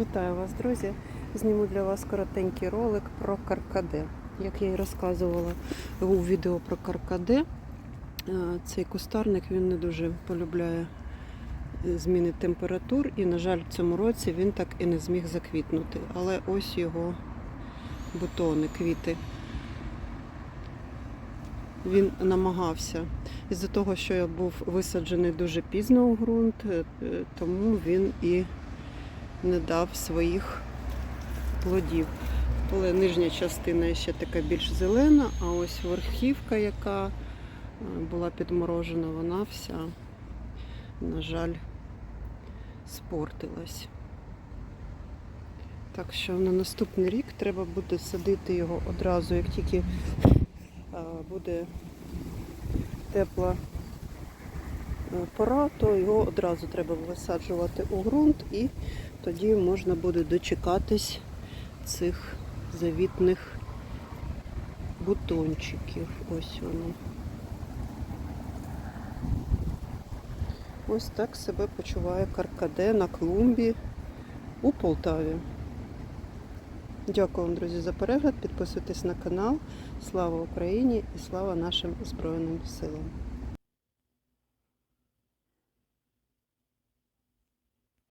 Вітаю вас, друзі! Зніму для вас коротенький ролик про каркаде. Як я і розказувала у відео про каркаде, е, цей кустарник він не дуже полюбляє е, зміни температур, і, на жаль, в цьому році він так і не зміг заквітнути. Але ось його бутони, квіти. Він намагався. Із-за того, що я був висаджений дуже пізно у ґрунт, е, тому він і не дав своїх плодів. Але нижня частина ще така більш зелена, а ось верхівка, яка е, була підморожена, вона вся, на жаль, спортилась. Так що на наступний рік треба буде садити його одразу, як тільки е, буде тепла пора, то його одразу треба висаджувати у ґрунт і тоді можна буде дочекатись цих завітних бутончиків. Ось вони. Ось так себе почуває каркаде на клумбі у Полтаві. Дякую вам, друзі, за перегляд. Підписуйтесь на канал. Слава Україні і слава нашим Збройним силам!